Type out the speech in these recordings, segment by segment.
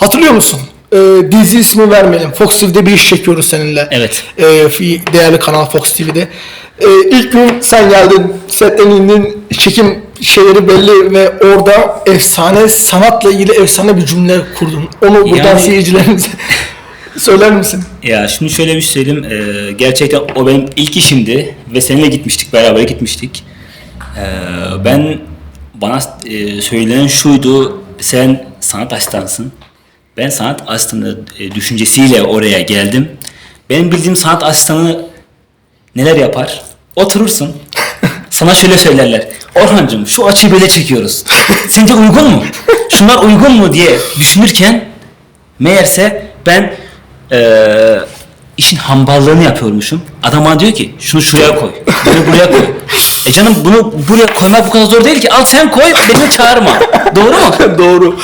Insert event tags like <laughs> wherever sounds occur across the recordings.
Hatırlıyor musun? Ee, dizi ismi vermeyelim. Fox TV'de bir iş çekiyoruz seninle. Evet. Ee, değerli kanal Fox TV'de. Ee, ilk gün sen geldin, setten indin, çekim şeyleri belli ve orada efsane, sanatla ilgili efsane bir cümle kurdun. Onu buradan Yani- seyircilerimize <laughs> söyler misin? Ya şimdi şöyle bir şey söyleyeyim. Ee, gerçekten o benim ilk işimdi ve seninle gitmiştik, beraber gitmiştik. Ee, ben bana e, söylenen şuydu. Sen sanat asistansın. Ben sanat asistanı e, düşüncesiyle oraya geldim. Benim bildiğim sanat asistanı neler yapar? Oturursun. <laughs> Sana şöyle söylerler. Orhancığım şu açıyı böyle çekiyoruz. <laughs> Sence uygun mu? Şunlar uygun mu diye düşünürken meğerse ben eee, işin hamballığını yapıyormuşum. Adam bana diyor ki şunu şuraya koy. Bunu buraya koy. <laughs> E canım bunu buraya koymak bu kadar zor değil ki. Al sen koy beni çağırma. Doğru mu? <laughs> Doğru.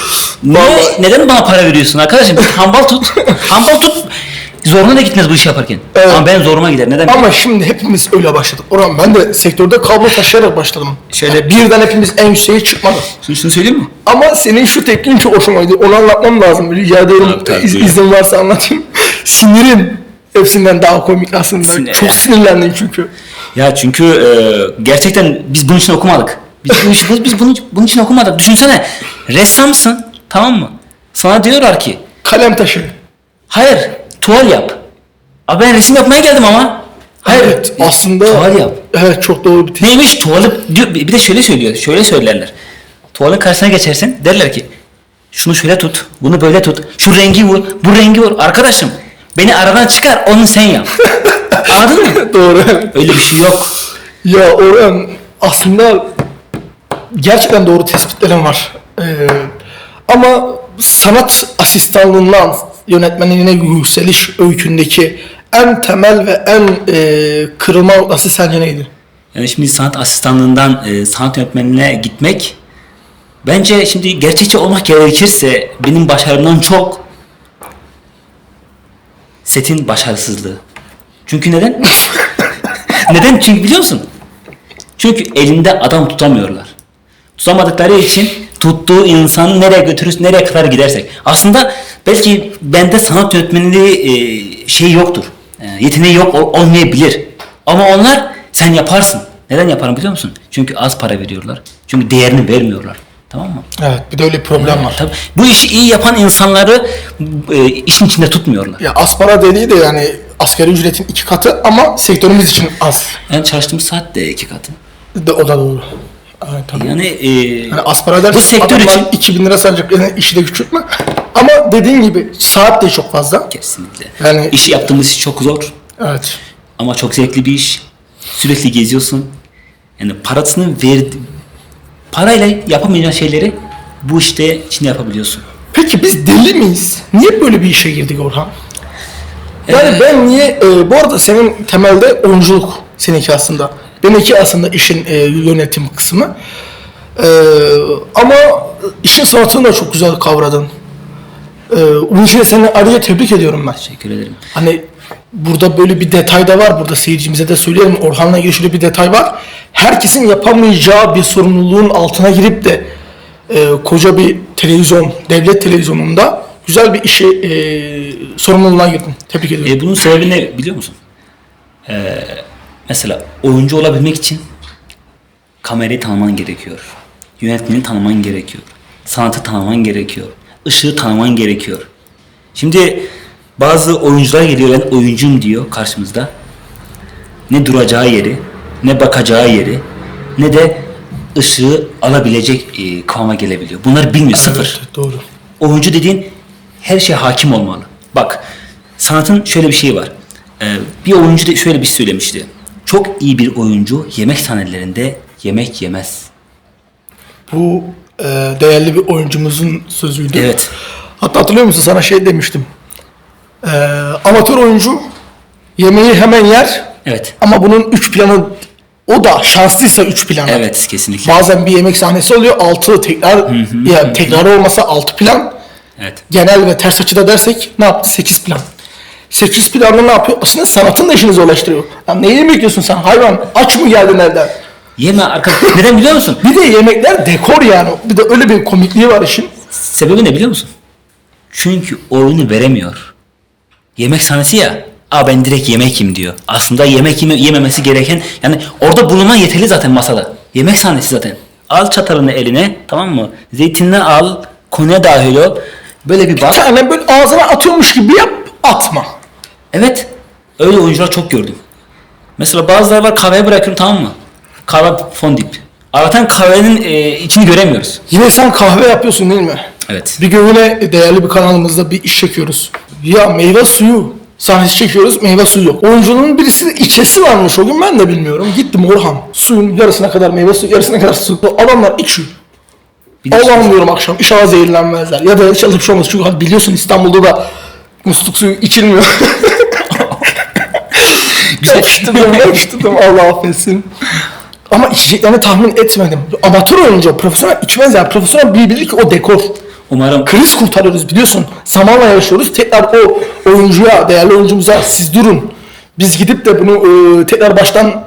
Niye, neden bana para veriyorsun arkadaşım? Hambal tut. Hambal tut. Zoruna da gitmez bu işi yaparken. Evet. Ama ben zoruma gider. Neden? Ama şimdi hepimiz öyle başladık. Orhan ben de sektörde kablo taşıyarak başladım. Şöyle birden hepimiz en yükseğe çıkmadık. Şimdi şunu söyleyeyim mi? Ama senin şu tepkin çok hoşuma gidiyor. Onu anlatmam lazım. Rica. Tabii, tabii, İz- buyurun. izin varsa anlatayım. Sinirin hepsinden daha komik aslında. Sinir. Çok sinirlendim çünkü. Ya çünkü e, gerçekten biz bunun için okumadık. Biz bunun için, biz bunun, bunun için okumadık. Düşünsene ressamsın tamam mı? Sana diyorlar ki Kalem taşı. hayır tuval yap. Abi ben resim yapmaya geldim ama. Hayır Evet, aslında tuval yap. Evet çok doğru bir tespit. Neymiş tuvali diyor, bir de şöyle söylüyor. Şöyle söylerler. Tuvalin karşısına geçersin derler ki şunu şöyle tut, bunu böyle tut. Şu rengi vur, bu rengi vur. Arkadaşım beni aradan çıkar, onu sen yap. <laughs> Anladın mı? <laughs> doğru. Öyle bir şey yok. Ya Orhan aslında gerçekten doğru tespitlerin var. Ee, ama sanat asistanlığından yönetmenliğine yükseliş öykündeki en temel ve en e, kırılma noktası sence neydi? Yani şimdi sanat asistanlığından e, sanat yönetmenine gitmek bence şimdi gerçekçi olmak gerekirse benim başarımdan çok setin başarısızlığı. Çünkü neden? <laughs> neden? Çünkü biliyor musun? Çünkü elinde adam tutamıyorlar. Tutamadıkları için tuttuğu insanı nereye götürürüz, nereye kadar gidersek. Aslında belki bende sanat yönetmenliği e, şey yoktur. E, yeteneği yok ol- olmayabilir. Ama onlar sen yaparsın. Neden yaparım biliyor musun? Çünkü az para veriyorlar. Çünkü değerini vermiyorlar. Tamam mı? Evet bir de öyle bir problem var. Tabii. Bu işi iyi yapan insanları e, işin içinde tutmuyorlar. Ya aspara dediği de yani asgari ücretin iki katı ama sektörümüz için az. Yani çalıştığımız saat de iki katı. De, o da doğru. Evet, tabii. Yani e, Yani aspara bu sektör için 2000 lira sadece yani işi de küçültme. Ama dediğin gibi saat de çok fazla. kesinlikle. Yani- işi yaptığımız iş çok zor. Evet. Ama çok zevkli bir iş. Sürekli geziyorsun. Yani parasını ver parayla yapamayacağın şeyleri bu işte içinde yapabiliyorsun. Peki biz deli miyiz? Niye böyle bir işe girdik Orhan? Yani Ee, ben niye, e, bu arada senin temelde oyunculuk seninki aslında. Benimki aslında işin e, yönetim kısmı. E, ama işin sanatını da çok güzel kavradın. E, bunun için seni ayrıca tebrik ediyorum ben. Teşekkür ederim. Hani burada böyle bir detay da var. Burada seyircimize de söyleyelim. Orhan'la ilgili şöyle bir detay var. Herkesin yapamayacağı bir sorumluluğun altına girip de e, koca bir televizyon, devlet televizyonunda güzel bir işi e, sorumluluğuna girdin. Tebrik ediyorum. E, bunun sebebi ne biliyor musun? Ee, mesela oyuncu olabilmek için kamerayı tanıman gerekiyor. Yönetmeni tanıman gerekiyor. Sanatı tanıman gerekiyor. Işığı tanıman gerekiyor. Şimdi bazı oyuncular geliyor ben oyuncuyum diyor karşımızda. Ne duracağı yeri, ne bakacağı yeri, ne de ışığı alabilecek e, kıvama gelebiliyor. Bunları bilmiyor sıfır. Evet, doğru. Oyuncu dediğin her şeye hakim olmalı. Bak sanatın şöyle bir şeyi var. Ee, bir oyuncu da şöyle bir şey söylemişti. Çok iyi bir oyuncu yemek sahnelerinde yemek yemez. Bu e, değerli bir oyuncumuzun sözüydü. Evet. Hatta hatırlıyor musun sana şey demiştim. E, amatör oyuncu yemeği hemen yer Evet. ama bunun üç planı o da şanslıysa üç planı. Evet kesinlikle. Bazen bir yemek sahnesi oluyor. Altı tekrar ya tekrar olmasa altı plan. Evet. Genel ve ters açıda dersek ne yaptı? Sekiz plan. Sekiz planla ne yapıyor? Aslında sanatın da işini zorlaştırıyor. Ya neyi yemek yiyorsun sen? Hayvan aç mı geldin evden? Yeme arkadaş. Neden biliyor musun? <laughs> Bir de yemekler dekor yani. Bir de öyle bir komikliği var işin. Sebebi ne biliyor musun? Çünkü oyunu veremiyor. Yemek sahnesi ya. Aa ben direkt yemek yiyeyim diyor. Aslında yemek yeme- yememesi gereken yani orada bulunman yeterli zaten masada. Yemek sahnesi zaten. Al çatalını eline tamam mı? Zeytinini al. Konuya dahil ol. Böyle bir Bir bak. tane böyle ağzına atıyormuş gibi yap, atma. Evet. Öyle oyuncular çok gördüm. Mesela bazıları var kahveye bırakıyorum tamam mı? Kahve fondip. Aratan kahvenin e, içini göremiyoruz. Yine sen kahve yapıyorsun değil mi? Evet. Bir gün yine değerli bir kanalımızda bir iş çekiyoruz. Ya meyve suyu sahnesi çekiyoruz meyve suyu yok. Oyuncunun birisi içesi varmış o gün ben de bilmiyorum. Gittim Orhan suyun yarısına kadar meyve suyu yarısına kadar su. Adamlar içiyor. Bir Allah'ım diyorum akşam inşallah zehirlenmezler. Ya da çalışıp şey olmaz. Çünkü hani biliyorsun İstanbul'da da musluk suyu içilmiyor. <laughs> yapıştırdım yapıştırdım <laughs> Allah affetsin. Ama içeceklerini tahmin etmedim. Amatör oyuncu, profesyonel içmez ya. Profesyonel bir bilir ki o dekor. Umarım Kriz kurtarıyoruz biliyorsun. Zamanla yaşıyoruz. Tekrar o oyuncuya, değerli oyuncumuza siz durun. Biz gidip de bunu e, tekrar baştan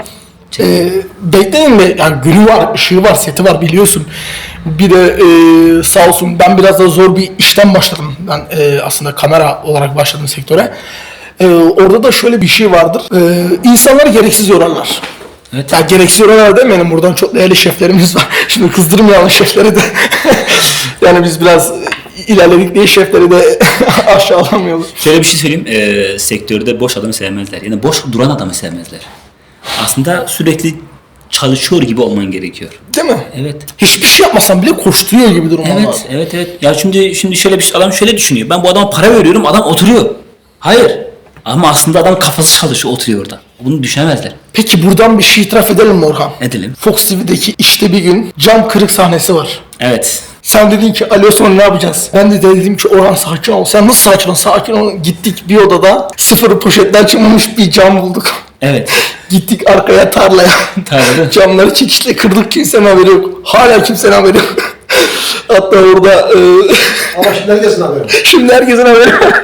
e, bekleyin de yani günü var, ışığı var, seti var biliyorsun. Bir de e, sağ olsun ben biraz da zor bir işten başladım. Ben e, aslında kamera olarak başladım sektöre. E, orada da şöyle bir şey vardır. E, insanları gereksiz yorarlar. Evet. Ya gereksiz yorarlar demeyelim. Buradan çok değerli şeflerimiz var. <laughs> Şimdi kızdırmayalım şefleri de. <laughs> yani biz biraz ilerledik diye şefleri de <laughs> aşağılamayalım. Şöyle bir şey söyleyeyim. Ee, sektörde boş adamı sevmezler. Yani boş duran adamı sevmezler. Aslında sürekli çalışıyor gibi olman gerekiyor. Değil mi? Evet. Hiçbir şey yapmasan bile koşturuyor gibi durumlar. Evet, evet, evet. Ya şimdi şimdi şöyle bir şey, adam şöyle düşünüyor. Ben bu adama para veriyorum, adam oturuyor. Hayır. Ama aslında adam kafası çalışıyor, oturuyor orada. Bunu düşünemezler. Peki buradan bir şey itiraf edelim mi Orhan? Edelim. Fox TV'deki işte bir gün cam kırık sahnesi var. Evet. Sen dedin ki Ali Osman ne yapacağız? Ben de dedim ki Orhan sakin ol. Sen nasıl sakin ol? Sakin ol. Gittik bir odada sıfır poşetten çıkmamış bir cam bulduk. Evet. <laughs> Gittik arkaya tarlaya. Tarlada. <laughs> Camları çekişle kırdık kimsenin haberi yok. Hala kimsenin haberi yok. <laughs> Hatta orada e, Ama şimdi herkesin haberi. var. şimdi herkesin haberi var.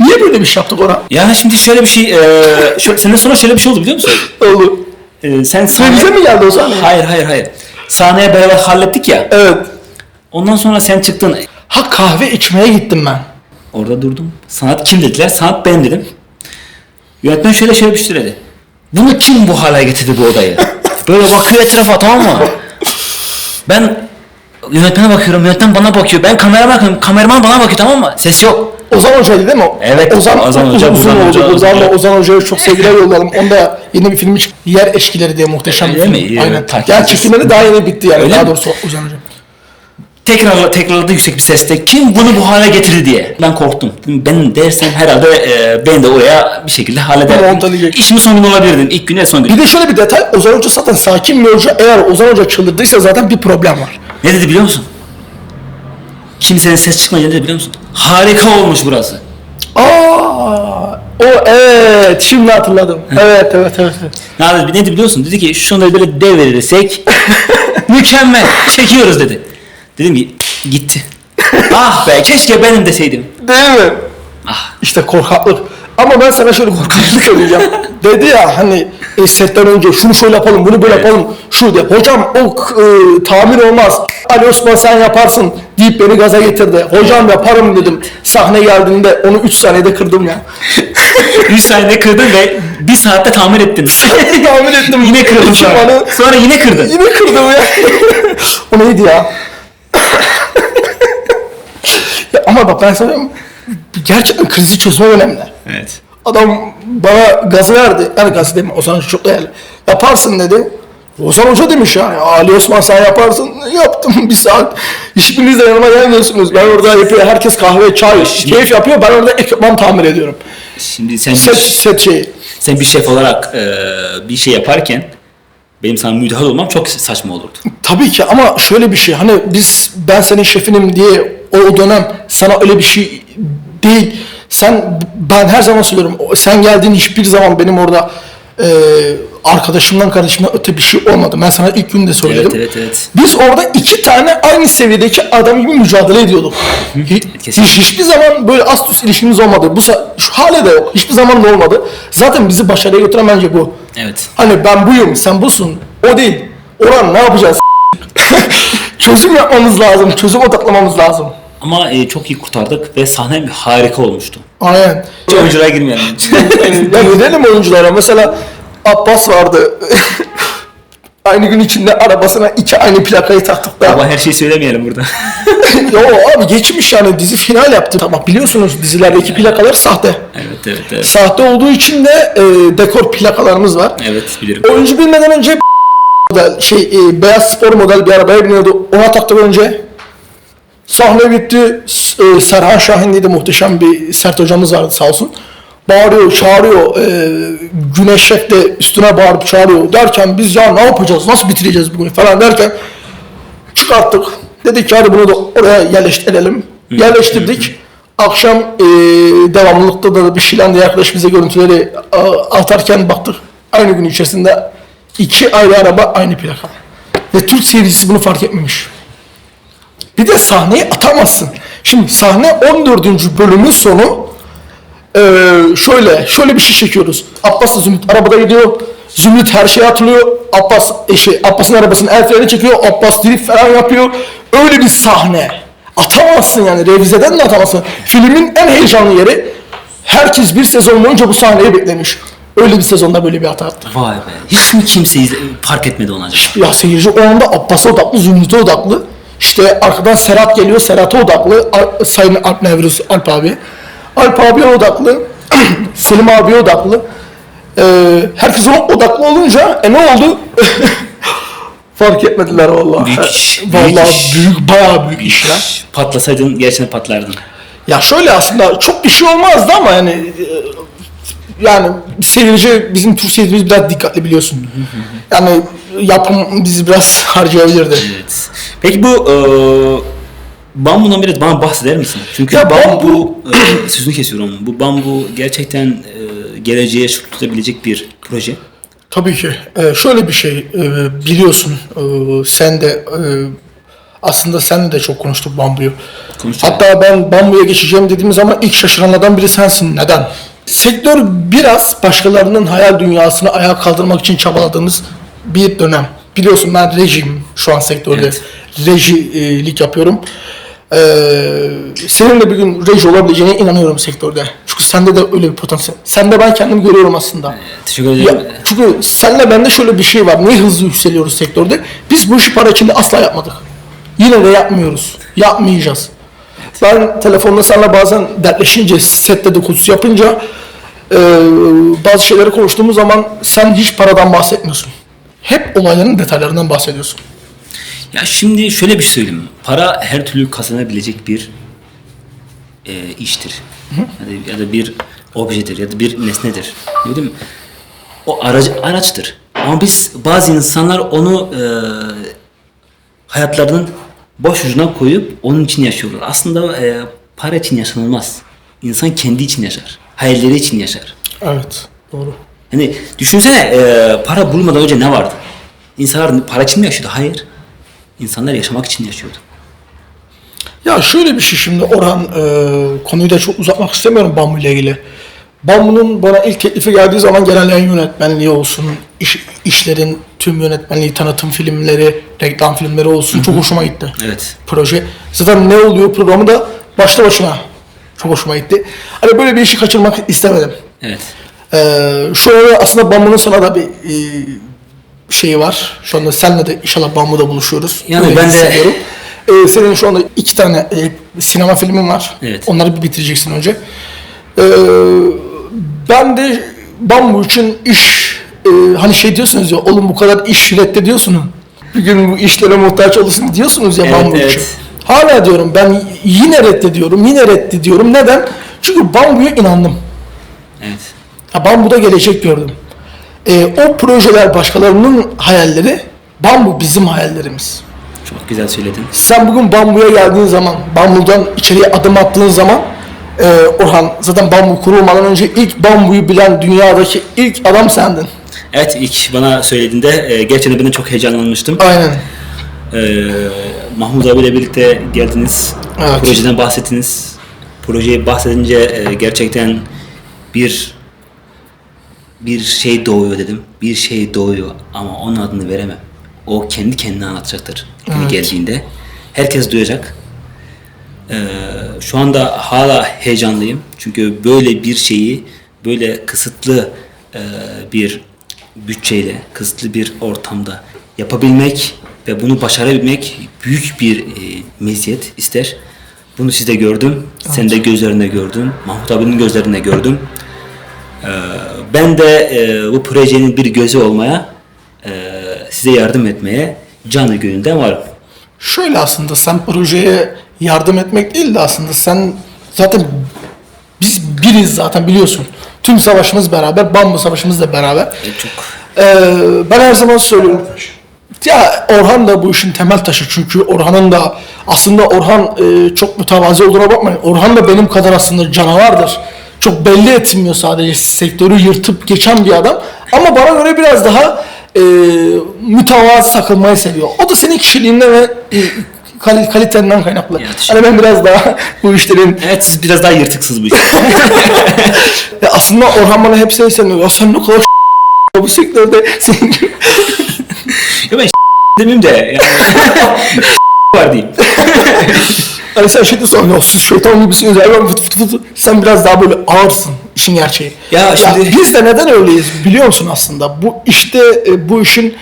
Niye böyle bir şey yaptık Orhan? Ya şimdi şöyle bir şey, e, şu, senden sonra şöyle bir şey oldu biliyor musun? Oldu. E, sen sahne... bize mi geldi o sahne? Hayır, hayır, hayır. Sahneye beraber hallettik ya. Evet. Ondan sonra sen çıktın. Ha kahve içmeye gittim ben. Orada durdum. Sanat kim dediler? Sanat ben dedim. Yönetmen şöyle şey dedi. Bunu kim bu hale getirdi bu odayı? Böyle bakıyor etrafa tamam mı? Ben yönetmene bakıyorum, yönetmen bana bakıyor. Ben kamerama bakıyorum, kameraman bana bakıyor tamam mı? Ses yok. Ozan Hoca'ydı değil mi? Evet, Ozan, Ozan Hoca, uzun Ozan oldu. Hoca, Ozan Hoca. Ozan Hoca'ya çok sevgiler yollayalım. Onda yeni bir film çıktı. Yer Eşkileri diye muhteşem bir Öyle film. mi? Aynen. Evet, takip Yani edeceğiz. çekimleri daha yeni bitti yani. Öyle daha mi? doğrusu Ozan Hoca. Tekrar tekrarladı yüksek bir sesle. Kim bunu bu hale getirdi diye. Ben korktum. Ben dersem herhalde e, ben de oraya bir şekilde Ama hallederim. ondan iyi. İşimin son günü olabilir dedim. İlk gün ya son gün. Bir de şöyle bir detay. Ozan Hoca zaten sakin bir hoca. Eğer Ozan Hoca çıldırdıysa zaten bir problem var. Ne dedi biliyor musun? Kimsenin ses çıkmayınca ne dedi biliyor musun? Harika olmuş burası. Aa, o evet şimdi hatırladım. Evet evet evet. evet. Ne, dedi, ne dedi biliyor musun? Dedi ki şunu böyle devirirsek <laughs> mükemmel çekiyoruz dedi. Dedim ki gitti. <laughs> ah be keşke benim deseydim. Değil mi? Ah İşte korkaklık. Ama ben sana şöyle korkaklık söyleyeceğim. <laughs> Dedi ya hani e, setten önce şunu şöyle yapalım, bunu böyle Evet. yapalım. Şu de. Hocam o e, tamir olmaz. Ali Osman sen yaparsın deyip beni gaza getirdi. Hocam yaparım dedim. Sahne geldiğinde onu 3 saniyede kırdım ya. <laughs> 3 saniyede kırdın ve bir saatte tamir ettin. tamir ettim. yine kırdın sonra. Ekipmanı Sonra yine kırdın. Yine kırdım ya. o neydi ya? Ya <laughs> ama bak ben sana gerçekten krizi çözme önemli. Evet. Adam bana gazı verdi. Yani gazı deme Ozan Hoca çok değerli. Yaparsın dedi. Ozan Hoca demiş yani. Ali Osman sen yaparsın. <laughs> Yaptım bir saat. Hiçbiriniz de yanıma gelmiyorsunuz. Ben orada yapıyor. Herkes kahve, çay, keyif yapıyor. Ben orada ekipman tamir ediyorum. Şimdi sen Set, bir, set şeyi. sen bir şef olarak e, bir şey yaparken benim sana müdahale olmam çok saçma olurdu. Tabii ki ama şöyle bir şey hani biz ben senin şefinim diye o, o dönem sana öyle bir şey değil. Sen ben her zaman söylüyorum sen geldiğin hiçbir zaman benim orada e, arkadaşımdan kardeşimden öte bir şey olmadı. Ben sana ilk günde söyledim. Evet, evet, evet. Biz orada iki tane aynı seviyedeki adam gibi mücadele ediyorduk. Hiç, hiçbir zaman böyle ast üst ilişkimiz olmadı. Bu şu hale de yok. Hiçbir zaman da olmadı. Zaten bizi başarıya götüren bence bu. Evet. Hani ben buyum, sen busun. O değil. Orhan ne yapacağız? <laughs> çözüm yapmamız lazım. Çözüm odaklamamız lazım. Ama e, çok iyi kurtardık ve sahne harika olmuştu. Aynen. Hiç oyunculara girmeyelim. <laughs> ya gidelim oyunculara. Mesela Abbas vardı. <laughs> aynı gün içinde arabasına iki aynı plakayı taktık da. Ama her şeyi söylemeyelim burada. <laughs> Yo abi geçmiş yani dizi final yaptı. Tamam biliyorsunuz dizilerdeki plakalar sahte. evet evet evet. Sahte olduğu için de e, dekor plakalarımız var. Evet bilirim. Oyuncu bilmeden önce model, şey e, beyaz spor model bir arabaya biniyordu. Ona taktık önce. Sahne bitti. E, Serhan Şahin diye de muhteşem bir sert hocamız vardı sağ olsun. Bağırıyor, çağırıyor. E, Güneş Şef de üstüne bağırıp çağırıyor. Derken biz ya ne yapacağız, nasıl bitireceğiz bugün falan derken çıkarttık. Dedik ki hadi bunu da oraya yerleştirelim. Yerleştirdik. Akşam e, devamlılıkta da bir şeyler de arkadaş bize görüntüleri a, atarken baktık. Aynı gün içerisinde iki ayrı araba aynı plaka. Ve Türk seyircisi bunu fark etmemiş. Bir de sahneye atamazsın. Şimdi sahne 14. bölümün sonu ee, şöyle şöyle bir şey çekiyoruz. Abbas'la Zümrüt arabada gidiyor. Zümrüt her şeyi hatırlıyor. Abbas eşi Abbas'ın arabasının el freni çekiyor. Abbas drift falan yapıyor. Öyle bir sahne. Atamazsın yani revizeden de atamazsın. Filmin en heyecanlı yeri herkes bir sezon boyunca bu sahneyi beklemiş. Öyle bir sezonda böyle bir hata yaptı. Vay be. Hiç mi kimse izle, fark etmedi onu acaba? Ya seyirci o anda Abbas'a odaklı, Zümrüt'e odaklı. İşte arkadan Serhat geliyor, Serhat'a odaklı. Al- Sayın Alp Nevruz, Alp abi. Alp abiye odaklı. <clears throat> Selim abiye odaklı. Ee, herkes odaklı olunca e ne oldu? <laughs> Fark etmediler vallahi. Büyük iş, büyük Vallahi iş. büyük, bayağı büyük iş ya. Patlasaydın gerçekten patlardın. Ya şöyle aslında çok bir şey olmazdı ama yani e, yani seyirci bizim Türk seyircimiz biraz dikkatli biliyorsun. Yani yapım bizi biraz <laughs> harcayabilirdi. Evet. Peki bu e, bambudan biraz bana bahseder misin? Çünkü Ya bambu, e, <coughs> sözünü kesiyorum. Bu bambu gerçekten e, geleceğe şut tutabilecek bir proje. Tabii ki. Ee, şöyle bir şey e, biliyorsun e, sen de e, aslında sen de çok konuştuk bambuyu. Konuştuk. Hatta ben bambuya geçeceğim dediğim zaman ilk şaşıranlardan biri sensin. Neden? Sektör biraz başkalarının hayal dünyasını ayağa kaldırmak için çabaladığımız bir dönem. Biliyorsun ben rejim şu an sektörde. Evet. Rejilik yapıyorum. Ee, senin de bir gün reji olabileceğine inanıyorum sektörde. Çünkü sende de öyle bir potansiyel. Sende ben kendimi görüyorum aslında. Teşekkür Ya, çünkü senle bende şöyle bir şey var. Niye hızlı yükseliyoruz sektörde? Biz bu işi para içinde asla yapmadık. Yine de yapmıyoruz. Yapmayacağız. Ben telefonda seninle bazen dertleşince, sette dedikodusu yapınca e, bazı şeyleri konuştuğumuz zaman sen hiç paradan bahsetmiyorsun. Hep olayların detaylarından bahsediyorsun. Ya şimdi şöyle bir şey söyleyeyim. Para her türlü kazanabilecek bir e, iştir. Ya da, ya da bir objedir ya da bir nesnedir. Ne bileyim o aracı, araçtır. Ama biz bazı insanlar onu e, hayatlarının boş ucuna koyup onun için yaşıyorlar. Aslında e, para için yaşanılmaz. İnsan kendi için yaşar. Hayalleri için yaşar. Evet, doğru. Hani düşünsene e, para bulmadan önce ne vardı? İnsanlar para için mi yaşıyordu? Hayır. İnsanlar yaşamak için yaşıyordu. Ya şöyle bir şey şimdi Orhan e, konuyu da çok uzatmak istemiyorum Bambu ile ilgili. Bambu'nun bana ilk teklifi geldiği zaman genel yayın yönetmenliği olsun, iş, işlerin tüm yönetmenliği, tanıtım filmleri, reklam filmleri olsun çok hoşuma gitti. Evet. Proje. Zaten ne oluyor programı da başlı başına çok hoşuma gitti. Hani böyle bir işi kaçırmak istemedim. Evet. Ee, şu anda aslında Bambu'nun sana da bir e, şeyi var. Şu anda seninle de inşallah Bambu'da buluşuyoruz. Yani Öyle ben de- hissediyorum. Ee, senin şu anda iki tane e, sinema filmin var. Evet. Onları bir bitireceksin önce. Ee, ben de Bambu için iş e, hani şey diyorsunuz ya oğlum bu kadar iş reddediyorsunuz. Bir gün bu işlere muhtaç olursun diyorsunuz ya Evet, Bambu evet. için. Hala diyorum ben yine reddediyorum, yine reddediyorum. Neden? Çünkü Bambu'ya inandım. Evet. Ya Bambu'da gelecek gördüm. Ee, o projeler başkalarının hayalleri, Bambu bizim hayallerimiz. Çok güzel söyledin. Sen bugün Bambu'ya geldiğin zaman, Bambu'dan içeriye adım attığın zaman, e, Orhan zaten Bambu kurulmadan önce ilk Bambu'yu bilen dünyadaki ilk adam sendin. Evet ilk bana söylediğinde e, gerçekten ben de çok heyecanlanmıştım. Aynen. E, Mahmut abiyle birlikte geldiniz. Evet. Projeden bahsettiniz. Projeyi bahsedince e, gerçekten bir bir şey doğuyor dedim. Bir şey doğuyor ama onun adını veremem. O kendi kendine anlatacaktır. Evet. geldiğinde. Herkes duyacak. Ee, şu anda hala heyecanlıyım. Çünkü böyle bir şeyi böyle kısıtlı e, bir bütçeyle, kısıtlı bir ortamda yapabilmek ve bunu başarabilmek büyük bir e, meziyet ister. Bunu sizde gördüm. Sen de gözlerinde gördüm. Mahmut abinin gözlerinde gördüm. Ee, ben de e, bu projenin bir gözü olmaya, e, size yardım etmeye canı gönülden varım. Şöyle aslında sen projeye yardım etmek değil de aslında sen zaten biz biriz zaten biliyorsun. Tüm savaşımız beraber, Bambu savaşımız da beraber. Çok Ee, ben her zaman söylüyorum. Ya Orhan da bu işin temel taşı çünkü Orhan'ın da aslında Orhan e, çok mütevazi olduğuna bakmayın. Orhan da benim kadar aslında canavardır. Çok belli etmiyor sadece sektörü yırtıp geçen bir adam. Ama bana göre biraz daha e, mütevazı takılmayı seviyor. O da senin kişiliğinden ve e, kal- kalitenden kaynaklı. Ya, teşekkür Hani ben biraz daha <laughs> bu işlerin Evet siz biraz daha yırtıksınız bu işte. <laughs> ya aslında Orhan bana hep şey söylüyor. Ya sen ne kadar bu sektörde senin <laughs> ya ben demeyeyim de yani var diyeyim. Hani sen şey diyorsun, ya siz şeytan gibisiniz, ya ben fıt fıt fıt. Sen biraz daha böyle ağırsın, işin gerçeği. Ya şimdi- biz de neden öyleyiz biliyor musun aslında? Bu işte, e, bu işin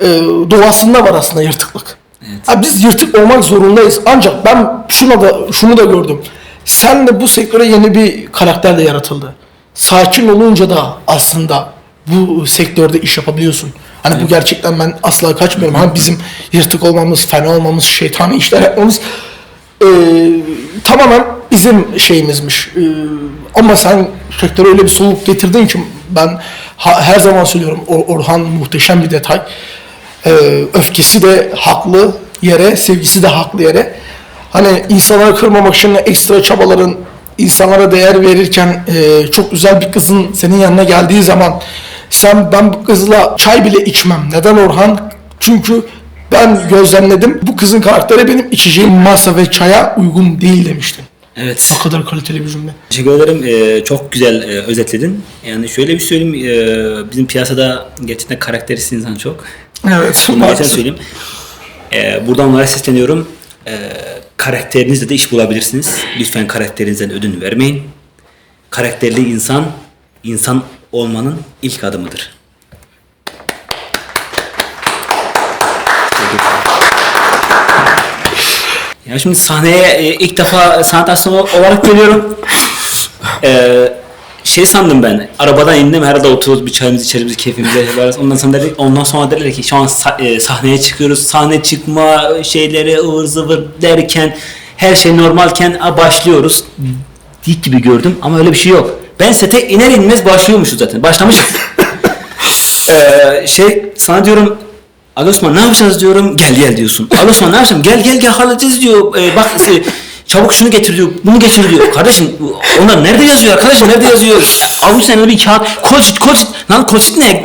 e, doğasında var aslında yırtıklık. Ha, biz yırtık olmak zorundayız. Ancak ben şuna da, şunu da gördüm. Sen de bu sektöre yeni bir karakter de yaratıldı. Sakin olunca da aslında bu sektörde iş yapabiliyorsun. Hani bu gerçekten ben asla kaçmıyorum. Hani bizim yırtık olmamız, fena olmamız, şeytani işler yapmamız e, tamamen bizim şeyimizmiş. E, ama sen sektöre öyle bir soluk getirdin ki ben ha- her zaman söylüyorum Or- Orhan muhteşem bir detay. E, öfkesi de haklı yere, sevgisi de haklı yere. Hani insanları kırmamak için ekstra çabaların insanlara değer verirken e, çok güzel bir kızın senin yanına geldiği zaman sen ben bu kızla çay bile içmem. Neden Orhan? Çünkü ben gözlemledim. Bu kızın karakteri benim içeceğim masa ve çaya uygun değil demiştin. Evet. O kadar kaliteli bir cümle. Teşekkür ederim. Ee, çok güzel e, özetledin. Yani şöyle bir söyleyeyim. e, bizim piyasada gerçekten karakterist insan çok. Evet. Bunu söyleyeyim. Ee, buradan onlara sesleniyorum. Ee, karakterinizle de iş bulabilirsiniz. Lütfen karakterinizden ödün vermeyin. Karakterli insan, insan olmanın ilk adımıdır. Ya şimdi sahneye e, ilk defa sanat arsası olarak geliyorum. Ee, şey sandım ben. Arabadan indim herhalde oturuyoruz bir çayımızı içeriz keyfimize. Ondan sonra dedik, ondan sonra dediler ki şu an e, sahneye çıkıyoruz. Sahne çıkma şeyleri ıvır zıvır derken her şey normalken a, başlıyoruz. Dik gibi gördüm ama öyle bir şey yok. Ben sete iner inmez başlıyormuşuz zaten. Başlamışız. <laughs> Ee, şey sana diyorum Ali Osman ne yapacağız diyorum. Gel gel diyorsun. Ali Osman ne yapacağım? Gel gel gel halledeceğiz diyor. Ee, bak e, çabuk şunu getir diyor. Bunu getir diyor. <laughs> Kardeşim onlar nerede yazıyor arkadaşım nerede yazıyor? Avuç elinde bir kağıt. Koçit koçit. Lan koçit ne? E,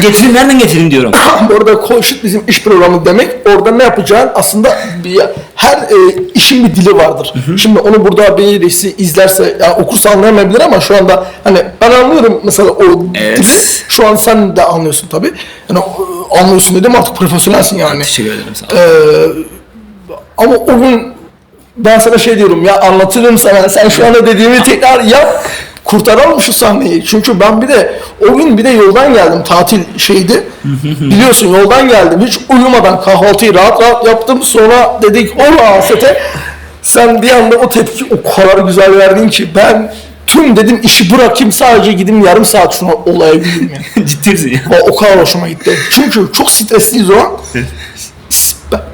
Getireyim nereden getireyim diyorum. Orada koşut bizim iş programı demek. Orada ne yapacağın aslında bir, her e, işin bir dili vardır. Şimdi onu burada birisi izlerse yani okursa anlayamayabilir ama şu anda hani ben anlıyorum mesela o Evet. dili. Şu an sen de anlıyorsun tabii. Yani o- anlıyorsun dedim artık profesyonelsin yani. Teşekkür ederim sağ ol. Ee, ama o gün ben sana şey diyorum ya anlatırım sana sen şu anda dediğimi tekrar yap kurtaralım şu sahneyi. Çünkü ben bir de o gün bir de yoldan geldim tatil şeydi. Biliyorsun yoldan geldim hiç uyumadan kahvaltıyı rahat rahat yaptım sonra dedik o sete sen bir anda o tepki o kadar güzel verdin ki ben tüm dedim işi bırakayım sadece gideyim yarım saat şuna olaya gideyim yani. <laughs> Ciddi misin ya? O, o kadar hoşuma gitti. Çünkü çok stresliyiz o an.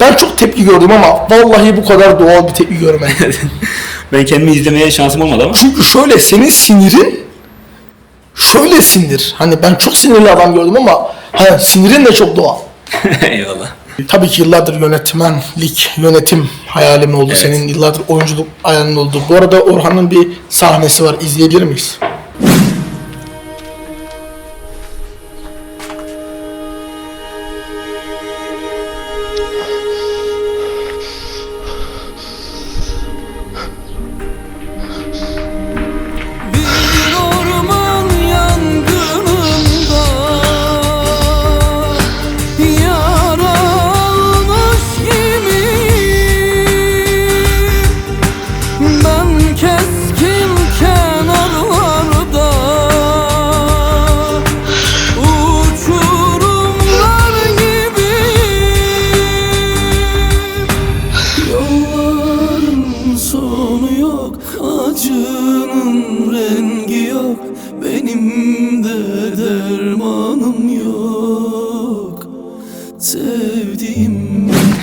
Ben- çok tepki gördüm ama vallahi bu kadar doğal bir tepki görmedim. <laughs> ben kendimi izlemeye şansım olmadı ama. Çünkü şöyle senin sinirin şöyle sinir. Hani ben çok sinirli adam gördüm ama hani sinirin de çok doğal. <laughs> Eyvallah. Tabii ki yıllardır yönetmenlik, yönetim hayalim oldu. Senin yıllardır oyunculuk hayalin oldu. Bu arada Orhan'ın bir sahnesi var. İzleyebilir miyiz?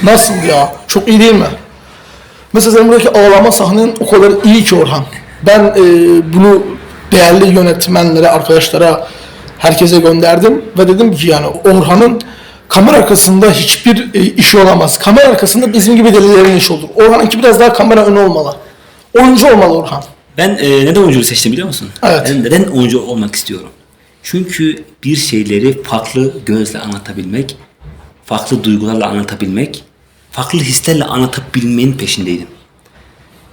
Nasıl ya? Çok iyi değil mi? Mesela senin buradaki ağlama sahnen o kadar iyi ki Orhan. Ben e, bunu değerli yönetmenlere, arkadaşlara, herkese gönderdim ve dedim ki yani Orhan'ın kamera arkasında hiçbir e, işi olamaz. Kamera arkasında bizim gibi delilerin işi olur. Orhan'ınki biraz daha kamera önü olmalı. Oyuncu olmalı Orhan. Ben e, neden oyunculuğu seçtim biliyor musun? Evet. Ben neden oyuncu olmak istiyorum? Çünkü bir şeyleri farklı gözle anlatabilmek, farklı duygularla anlatabilmek, farklı hislerle anlatabilmenin peşindeydim.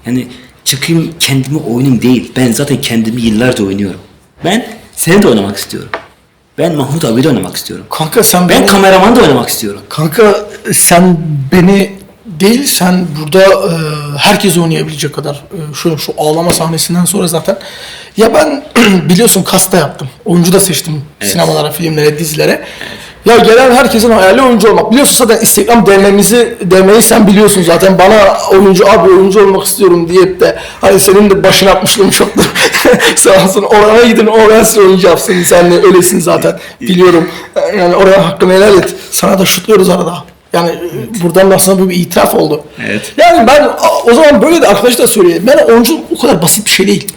Yani çıkayım kendimi oynayayım değil. Ben zaten kendimi yıllarca oynuyorum. Ben seni de oynamak istiyorum. Ben Mahmut abi de oynamak istiyorum. Kanka sen Ben beni- kameraman da oynamak istiyorum. Kanka sen beni değil sen burada e, herkes oynayabilecek kadar e, şöyle şu ağlama sahnesinden sonra zaten ya ben <clears throat> biliyorsun kasta yaptım. Oyuncu da seçtim sinemalara, filmlere, dizilere. Ya gelen herkesin hayali oyuncu olmak. Biliyorsun zaten Instagram DM'mizi DM'yi sen biliyorsun zaten. Bana oyuncu abi oyuncu olmak istiyorum deyip de hani senin de başına atmışlığım çoktur. <laughs> Sağ olsun oraya gidin oraya size oyuncu yapsın. Sen de öylesin zaten. Biliyorum. Yani oraya hakkını helal et. Sana da şutluyoruz arada. Yani e, buradan da aslında bu bir itiraf oldu. Evet. Yani ben o zaman böyle de arkadaş da söyleyeyim. Ben oyunculuk o kadar basit bir şey değil.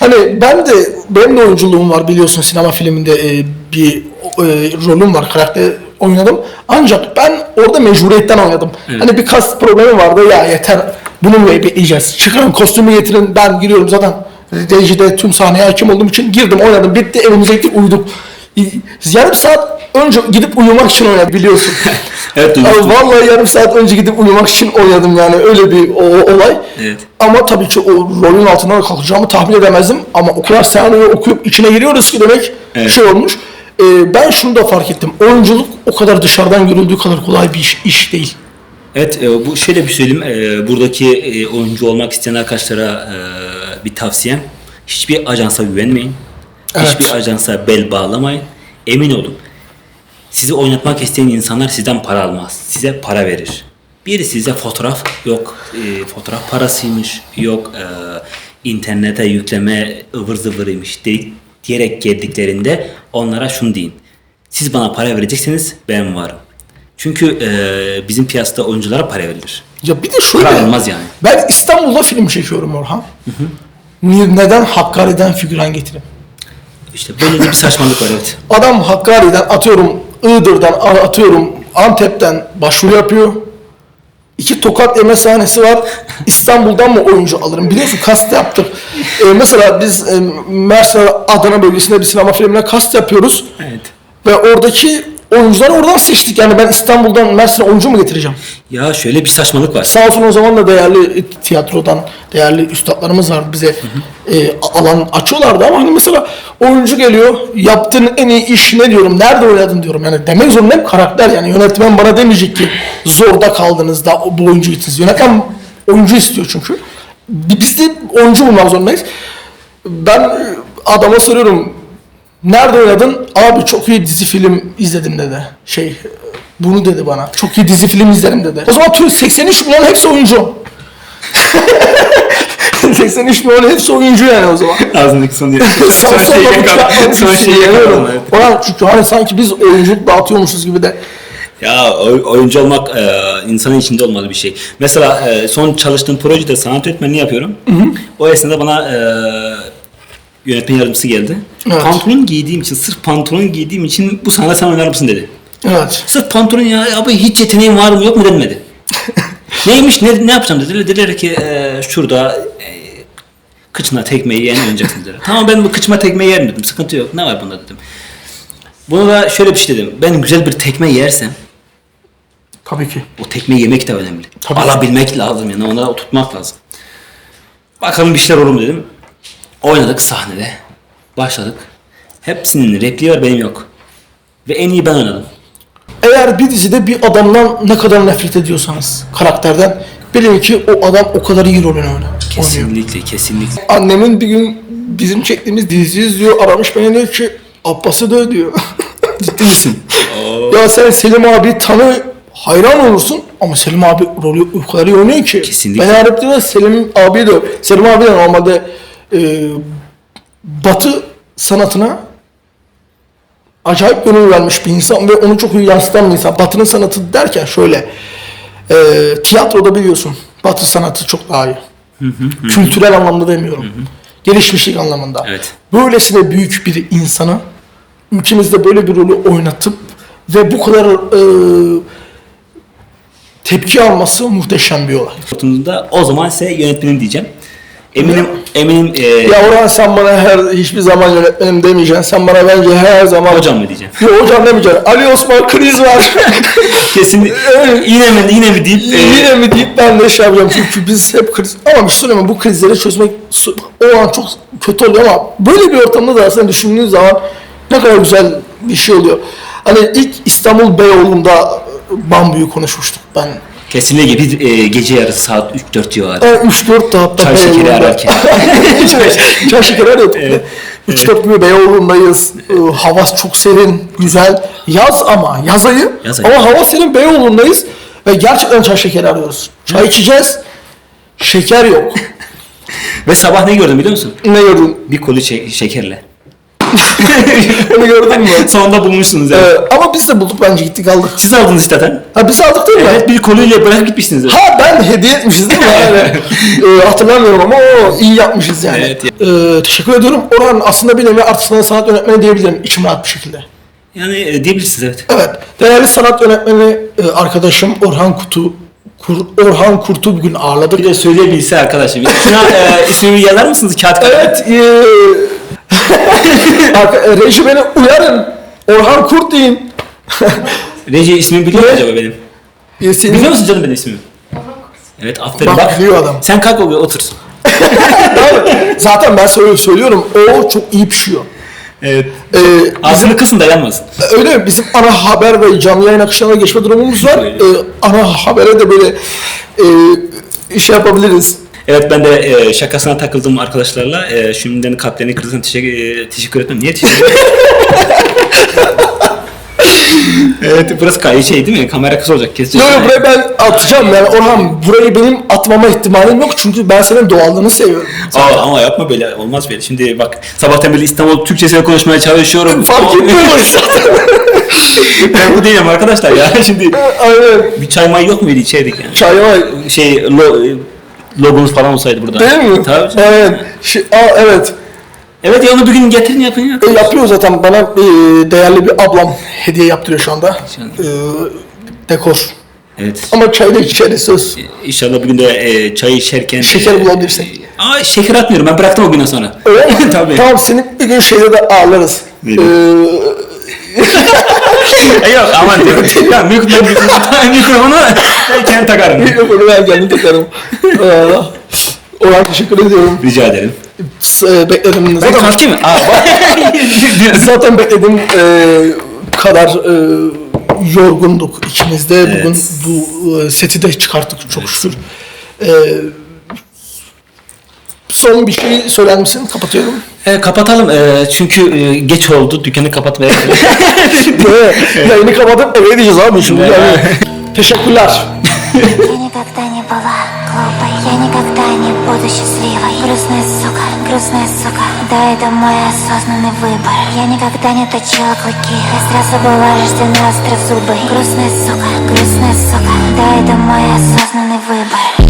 Hani ben de benim de oyunculuğum var biliyorsun sinema filminde e, bir e, rolüm var karakter oynadım. Ancak ben orada mecburiyetten oynadım. Hani bir kas problemi vardı ya yeter bunu mu bekleyeceğiz? Çıkarın kostümü getirin ben giriyorum zaten. Rejide tüm sahneye hakim olduğum için girdim oynadım bitti evimize gittik uyuduk. Yarım saat önce gidip uyumak için oynadım biliyorsun. <laughs> Evet, duymuştum. vallahi yarım saat önce gidip uyumak için oynadım yani öyle bir o, olay. Evet. Ama tabii ki o rolün altından kalkacağımı tahmin edemezdim. Ama o kadar senaryoyu okuyup içine giriyoruz ki demek Evet. şey olmuş. Ee, ben şunu da fark ettim. Oyunculuk o kadar dışarıdan görüldüğü kadar kolay bir iş, iş değil. Evet, e, bu şöyle bir söyleyeyim. E, buradaki e, oyuncu olmak isteyen arkadaşlara e, bir tavsiyem. Hiçbir ajansa güvenmeyin. Evet. Hiçbir ajansa bel bağlamayın. Emin olun. Sizi oynatmak isteyen insanlar sizden para almaz. Size para verir. Biri size fotoğraf yok e, fotoğraf parasıymış yok e, internete yükleme ıvır zıvırıymış de, diyerek geldiklerinde onlara şunu deyin. Siz bana para verecekseniz ben varım. Çünkü e, bizim piyasada oyunculara para verilir. Ya bir de şöyle. Para almaz yani. Ben İstanbul'da film çekiyorum Orhan. Ni- Neden Hakkari'den figüran getireyim? İşte böyle bir saçmalık var evet. Adam Hakkari'den atıyorum Iğdır'dan atıyorum Antep'ten başvuru yapıyor. İki tokat yeme sahnesi var. İstanbul'dan mı oyuncu alırım? Biliyorsun kast yaptık. Ee, mesela biz e, Mersin Adana bölgesinde bir sinema filmine kast yapıyoruz. Evet. Ve oradaki oyuncuları oradan seçtik. Yani ben İstanbul'dan Mersin'e oyuncu mu getireceğim? Ya şöyle bir saçmalık var. Sağ olsun o zaman da değerli tiyatrodan değerli üstadlarımız var bize e, alan açıyorlardı ama hani mesela oyuncu geliyor yaptığın en iyi iş ne diyorum nerede oynadın diyorum yani demek zorundayım karakter yani yönetmen bana demeyecek ki zorda kaldınız da bu oyuncu gittiniz yönetmen oyuncu istiyor çünkü Bi- biz de oyuncu bulmak zorundayız ben e, adama soruyorum nerede oynadın abi çok iyi dizi film izledim dedi şey bunu dedi bana. Çok iyi dizi film izlerim dedi. O zaman tüm 83 milyon hepsi oyuncu. <laughs> 83 milyon hepsi oyuncu yani o zaman. Ağzındaki son Son son şeyi yakaladım. Son şeyi yakaladım. Ulan çünkü hani sanki biz oyunculuk dağıtıyormuşuz gibi de. Ya oy- oyuncu olmak e, insanın içinde olmalı bir şey. Mesela e, son çalıştığım projede sanat öğretmenliği yapıyorum. O esnada bana e, yönetmen yardımcısı geldi. Evet. Pantolon giydiğim için, sırf pantolon giydiğim için bu sahnede sen oynar mısın dedi. Evet. Sırf pantolon ya abi hiç yeteneğin var mı yok mu denmedi. <laughs> Neymiş ne, ne yapacağım dediler. Dediler ki e, şurada e, kıçına tekmeyi yen oynayacaksın dediler. tamam ben bu kıçıma tekmeyi yerim dedim. Sıkıntı yok. Ne var bunda dedim. Bunu da şöyle bir şey dedim. Ben güzel bir tekme yersem Tabii ki. o tekmeyi yemek de önemli. Tabii. Alabilmek lazım yani ona oturtmak lazım. Bakalım bir şeyler olur mu dedim. Oynadık sahnede. Başladık. Hepsinin repliği var benim yok. Ve en iyi ben oynadım. Eğer bir dizide bir adamdan ne kadar nefret ediyorsanız karakterden bilin ki o adam o kadar iyi rolünü oynar. oynuyor. Kesinlikle kesinlikle. Annemin bir gün bizim çektiğimiz diziyi izliyor aramış beni diyor ki Abbas'ı döv diyor. <laughs> Ciddi misin? <laughs> Ya sen Selim abi tanı hayran olursun ama Selim abi rolü o kadar iyi oynuyor ki. Kesinlikle. Ben de Selim abi de Selim abi de normalde e, Batı sanatına acayip gönül vermiş bir insan ve onu çok iyi yansıtan bir insan. Batı'nın sanatı derken şöyle e, tiyatroda biliyorsun Batı sanatı çok daha iyi. Kültürel anlamda demiyorum. Gelişmişlik anlamında. Evet. Böylesine büyük bir insana ülkemizde böyle bir rolü oynatıp ve bu kadar e, tepki alması muhteşem bir olay. O zaman size yönetmenim diyeceğim. Eminim eminim e, Ya Orhan sen bana her hiçbir zaman yönetmenim demeyeceksin. Sen bana bence her zaman hocam mı diyeceğim. Yok hocam demeyeceksin. Ali Osman kriz var. <laughs> Kesin yine mi yine mi deyip e, Yine mi deyip ben de şey yapacağım. Çünkü biz hep kriz... Ama bir şey söyleyeyim mi? Bu krizleri çözmek so- o an çok kötü oluyor ama böyle bir ortamda da aslında düşündüğün zaman ne kadar güzel bir şey oluyor. Hani ilk İstanbul Beyoğlu'nda bambuyu konuşmuştuk ben. Kesinlikle bir e, gece yarısı saat 3-4 civarı. Ben 3-4 da hatta Çay şekeri Beyoğlu'nda- ararken. Çay şekeri arıyorduk. 3-4 gün Beyoğlu'ndayız. Ee, hava çok serin, güzel. Yaz ama, yaz ayı. Yaz ayı. Ama hava serin Beyoğlu'ndayız. Ve gerçekten çay şekeri arıyoruz. Çay içeceğiz. Şeker yok. <laughs> Ve sabah ne gördüm biliyor musun? ne gördün? Bir koli şe- şekerle. Onu gördün mü? <laughs> Sonunda bulmuşsunuz yani. Ee, ama biz de bulduk bence gittik aldık. Siz aldınız işte zaten. Ha biz aldık değil mi? Evet bir koliyle bırakıp gitmişsiniz. Ha ben hediye etmişiz değil mi? <laughs> Yani, Ee, hatırlamıyorum ama o iyi yapmışız yani. Evet. Ee, teşekkür ediyorum. Orhan aslında bir nevi artık sanat yönetmeni diyebilirim içim rahat bir şekilde. Yani e, diyebilirsiniz evet. Evet. Değerli sanat yönetmeni e, arkadaşım Orhan Kutu Kur- Orhan Kurt'u bugün ağırladık. Bir de söyleyebilse arkadaşım. Şuna e, <laughs> ismimi yazar mısınız kağıt Evet. E, <laughs> reji beni uyarın. Orhan Kurt deyin. <laughs> Reji ismimi biliyor mu Ne? acaba benim? Senin- Biliyor musun canım benim ismimi? Evet aferin Bak, bak. biliyor adam. Sen kalk oraya otur. <laughs> Abi, Zaten ben söyle- söylüyorum. O çok iyi pişiyor. Evet. E, bizim, Ağzını kısın da yanmasın. öyle mi? Bizim ana haber ve canlı yayın akışlarına geçme durumumuz var. Öyle. E, ana habere de böyle e, iş yapabiliriz. Evet ben de e, şakasına takıldım arkadaşlarla. E, şimdiden kalplerini kırdığın teşekkür, e, teşekkür etmem. Niye teşekkür <laughs> Evet burası kay şey değil mi? Kamera kısa olacak keseceğiz. Yok yok burayı ben atacağım yani Orhan burayı benim atmama ihtimalim yok çünkü ben senin doğallığını seviyorum. Aa, ama yapma böyle olmaz böyle. Şimdi bak sabahtan beri İstanbul Türkçesiyle konuşmaya çalışıyorum. Fark etmiyorum zaten. <laughs> ben bu değilim arkadaşlar ya. Şimdi Aynen. bir çay may yok muydu içerdik yani? Çay var Şey lo, logomuz falan olsaydı burada. değil mi? Tabii. Evet. Şey, aa, evet. Evet ya onu bir gün getirin yapın ya. E, yapıyor zaten bana e, değerli bir ablam hediye yaptırıyor şu anda. E, dekor. Evet. Ama çay da içeriz söz. İnşallah bir gün de e, çay içerken... Şeker bulabilirsek. Aa şeker atmıyorum ben bıraktım o günden sonra. Öyle mi? <laughs> Tabii. Tamam seni bir gün şeyde de ağırlarız. Neyle? Ee, E, <laughs> Yok aman diyorum. ya mikrofonu, <laughs> mikrofonu, ben kendi takarım. mikrofonu ben kendim takarım. Aa, Orhan teşekkür ediyorum. Rica ederim. S- e, bekledim. Zaten, kalkayım mı? Aa bak. <laughs> zaten beklediğim e, kadar e, yorgunduk ikimiz de. Evet. Bugün bu e, seti de çıkarttık çok şükür. E, son bir şey söyler misin? Kapatıyorum. E, kapatalım e, çünkü e, geç oldu dükkanı kapatmaya. Ve Yayını kapatıp eve gideceğiz abi şimdi. Evet. Yani. Teşekkürler. Я никогда не была глупой Я никогда не буду счастливой Грустная сука, грустная сука Да, это мой осознанный выбор Я никогда не точила клыки Я сразу была рождена острозубой Грустная сука, грустная сука Да, это мой осознанный выбор